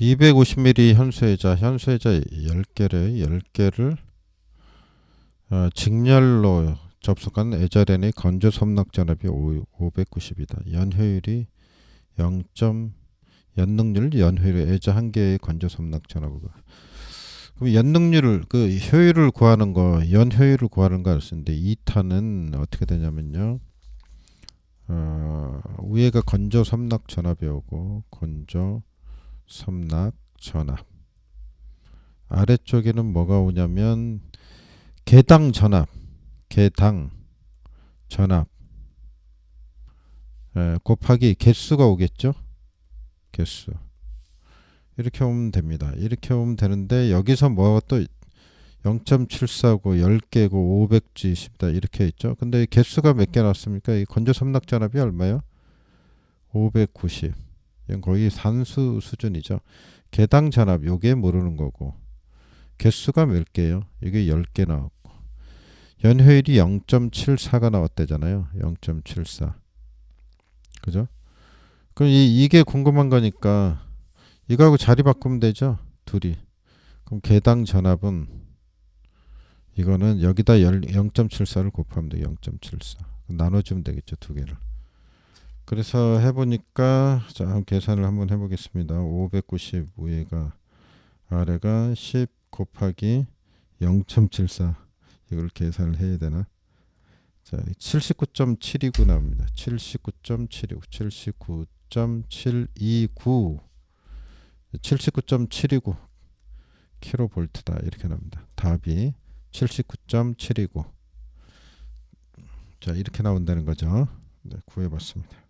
250ml 현수회자, 현수회자 10개를 10개를 어, 직렬로 접속한 에자렌의 건조 섬낙 전압이 590이다. 연효율이 0. 연능률 연효율 에자 한 개의 건조 섬낙 전압을 그럼 연능률을 그 효율을 구하는 거 연효율을 구하는 거 쓰는데 2타는 어떻게 되냐면요. 어, 위에가 건조 섬낙 전압이 오고 건조 섬낙 전압 아래쪽에는 뭐가 오냐면 개당 전압 개당 전압 에, 곱하기 개수가 오겠죠? 개수. 이렇게 오면 됩니다. 이렇게 오면 되는데 여기서 뭐가 또 0.74고 10개고 500G 10다 이렇게 있죠? 근데 개수가 몇 개 나왔습니까? 이 건조 섬낙 전압이 얼마요? 590 이건 거의 산수 수준이죠. 개당 전압 요게 모르는 거고 개수가 몇 개요? 이게 10개 나왔고 연효율이 0.74가 나왔대잖아요. 0.74 그죠? 그럼 이, 이게 궁금한 거니까 이거하고 자리 바꾸면 되죠. 둘이 그럼 개당 전압은 이거는 여기다 0.74를 곱하면 돼. 0.74 나눠주면 되겠죠. 두 개를 그래서 해보니까 자 계산을 한번 해보겠습니다. 590 위에가 아래가 10 곱하기 0.74 이걸 계산을 해야 되나? 자 79.729 나옵니다. 79.729 79.729 79.729 킬로볼트다 이렇게 나옵니다. 답이 79.729 자 이렇게 나온다는 거죠. 네, 구해봤습니다.